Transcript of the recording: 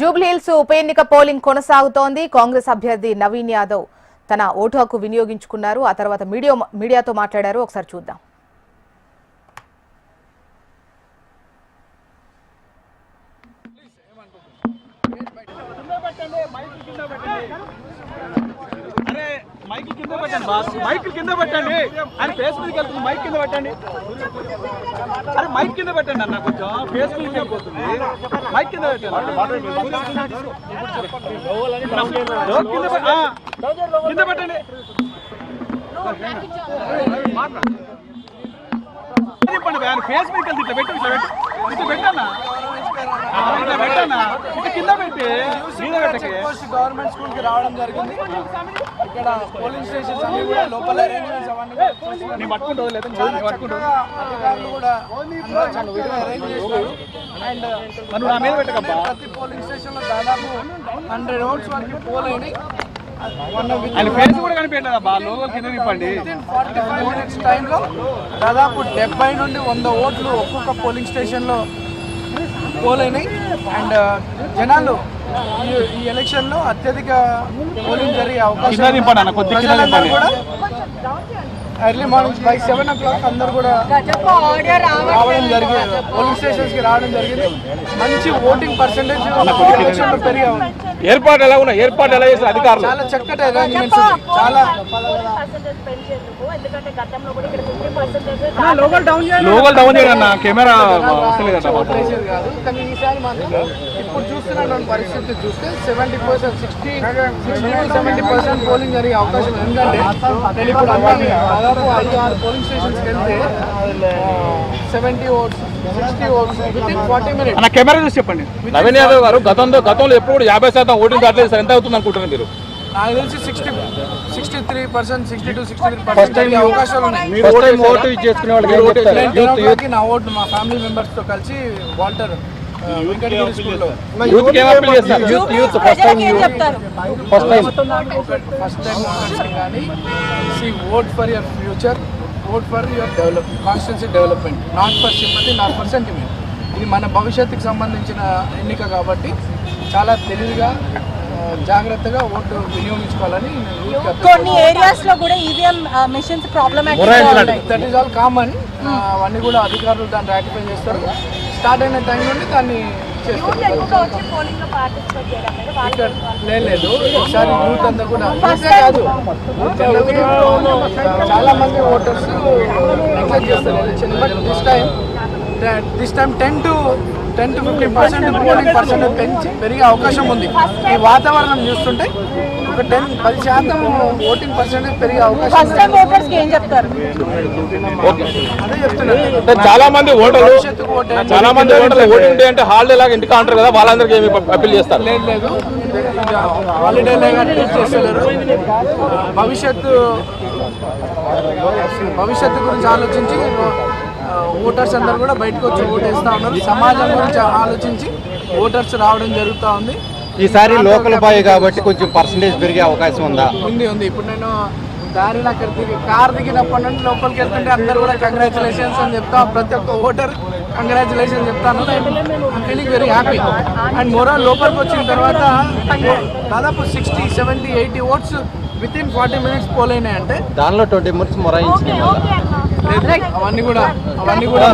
జూబ్లీహిల్స్ ఉప ఎన్నిక పోలింగ్ కొనసాగుతోంది. కాంగ్రెస్ అభ్యర్థి నవీన్ యాదవ్ తన ఓటు హక్కు వినియోగించుకున్నారు. ఆ తర్వాత మీడియా మీడియాతో మాట్లాడారు. ఒకసారి చూద్దాం. మైక్ కింద పెట్టండి బాస్. మైక్ కింద పెట్టండి. ఆయన ఫేస్ మీదకి వెళ్తుంది. మైక్ కింద పెట్టండి. అరే మైక్ కింద పెట్టండి అన్న కొంచెం. ఫేస్ మీదకి వెళ్ళిపోతుంది. మైక్ కింద పెట్టండి. కింద కింద పెట్టండి. చెప్పండి ఆయన ఫేస్ మీదకి వెళ్తే ఇట్లా పెట్టు ఇట్లా పెట్టు. ఇట్లా పెట్టన్నా గవర్నమెంట్ స్కూల్కి రావడం జరిగింది. ఇక్కడ పోలింగ్ స్టేషన్స్ అన్ని కూడా లోపల అరేంజ్మెంట్స్ అవన్నీ అధికారులు కూడా అరేంజ్ చేశారు. అండ్ ప్రతి పోలింగ్ స్టేషన్లో దాదాపు హండ్రెడ్ ఓట్స్ వరకు పోల్ అయినాయి. ఆయన ఫేస్ కూడా కనిపించలేదు అబ్బా లోగోలు కింద తిప్పండి ఫార్టీ ఫైవ్ మినిట్స్ టైంలో దాదాపు డెబ్బై నుండి వంద ఓట్లు ఒక్కొక్క పోలింగ్ స్టేషన్లో పోల్ అయినాయి అండ్ జనాలు ఈ ఈ ఎలక్షన్లో అత్యధిక పోలింగ్ జరిగే అవకాశం కూడా early morning by seven o'clock అందరూ కూడా రావడం జరిగింది. పోలింగ్ స్టేషన్స్కి రావడం జరిగింది. మంచి ఓటింగ్ పర్సెంటేజ్ ఎలక్షన్లో పెరిగా ఉంది ఏర్పాటు ఎలా ఉన్నాయి? ఏర్పాటు ఎలా చేసిన అధికారులు? చాలా చక్కటి అరేంజ్మెంట్స్ చాలా లోగోలు డౌన్ చేయండి అన్న కెమెరా వస్తలేదన్న కాదు. కానీ ఈసారి మాత్రం ఇప్పుడు చూస్తున్నటువంటి పరిస్థితి చూస్తే seventy percent sixty seventy percent polling జరిగే అవకాశం. ఎందుకంటే నేను ఇప్పుడు అన్నాను దాదాపు ఐదు ఆరు పోలింగ్ స్టేషన్స్కి వెళ్తే seventy votes sixty votes forty minutes అన్న కెమెరా చూసి చెప్పండి. నవీన్ యాదవ్ గారు గతంలో గతంలో ఎప్పుడు కూడా యాభై శాతం ఓటింగ్ దాటలేదు సార్. ఎంత అవుతుంది అనుకుంటున్నారు మీరు? నాకు తెలిసి sixty sixty three percent sixty two sixty three percent అవకాశాలు ఉన్నాయి. నా ఓటు మా ఫ్యామిలీ మెంబర్స్తో కలిసి వాల్టర్ ఆ, వెంకటగిరి స్కూల్లో. యూత్కి ఏం అప్పీల్ చేస్తారు? Youth youth first time first time first time voters కానీ see vote for your future vote for your constituency development not for sympathy not for sentiment ఇది మన భవిష్యత్తుకి సంబంధించిన ఎన్నిక కాబట్టి చాలా తెలివిగా జాగ్రత్తగా ఓటు వినియోగించుకోవాలని కొన్ని ఏరియాస్లో కూడా EVM machines problematic that is all common అవన్నీ కూడా అధికారులు దాన్ని రాటిఫై చేస్తారు. స్టార్ట్ అయిన టైం నుండి దాన్ని చేస్తారు. పోలింగ్లో పార్టిసిపేట్ చేయడం లేదు. ఒకసారి యూత్ అంతా కూడా కాదు. చాలా మంది ఓటర్స్ నెగ్లెక్ట్ చేస్తారు. Election but this time this time ten to ten to fifteen percent polling percent పెంచి పెరిగే అవకాశం ఉంది. ఈ వాతావరణం చూస్తుంటే ఒక టెన్ పది శాతం ఓటింగ్ పర్సెంటేజ్ పెరిగే అవకాశం ఫస్ట్ టైం ఉంది ఓటర్స్కి ఏం చెప్తారు? అదే చెప్తున్నాను అంటే చాలా మంది ఓటర్లు ఓటేయండి. చాలా మంది ఓటర్లు ఓటింగ్ డే అంటే హాలిడే లాగా ఇంటికి అంటారు కదా వాళ్ళందరికీ ఏమి అప్పీల్ చేస్తారు? లేదు లేదు. హాలిడే లేగా ట్రీట్ చేస్తలేరు. భవిష్యత్తు భవిష్యత్తు గురించి ఆలోచించి ఓటర్స్ అందరు కూడా బయటకు వచ్చి ఓటేస్తూ ఉన్నారు. సమాజం గురించి ఆలోచించి ఓటర్స్ రావడం జరుగుతూ ఉంది. ఈసారి లోకల్ బాయ్ కాబట్టి కొంచెం పర్సంటేజ్ పెరిగే అవకాశం ఉందా? ఉంది ఉంది. ఇప్పుడు నేను దారిలో అక్కడ దిగి కార్ దిగినప్పటి నుండి లోపలికి వెళ్తుంటే అందరు కూడా కంగ్రాచులేషన్స్ అని చెప్తాం ప్రతి ఒక్క ఓటర్ కంగ్రాచులేషన్ చెప్తాను feeling very happy and moral లోపలికి వచ్చిన తర్వాత దాదాపు sixty seventy eighty votes within forty minutes పోలైనాయి అంటే దానిలో ట్వంటీ మినిట్స్ మొరాయించింది అవన్నీ కూడా అవన్నీ కూడా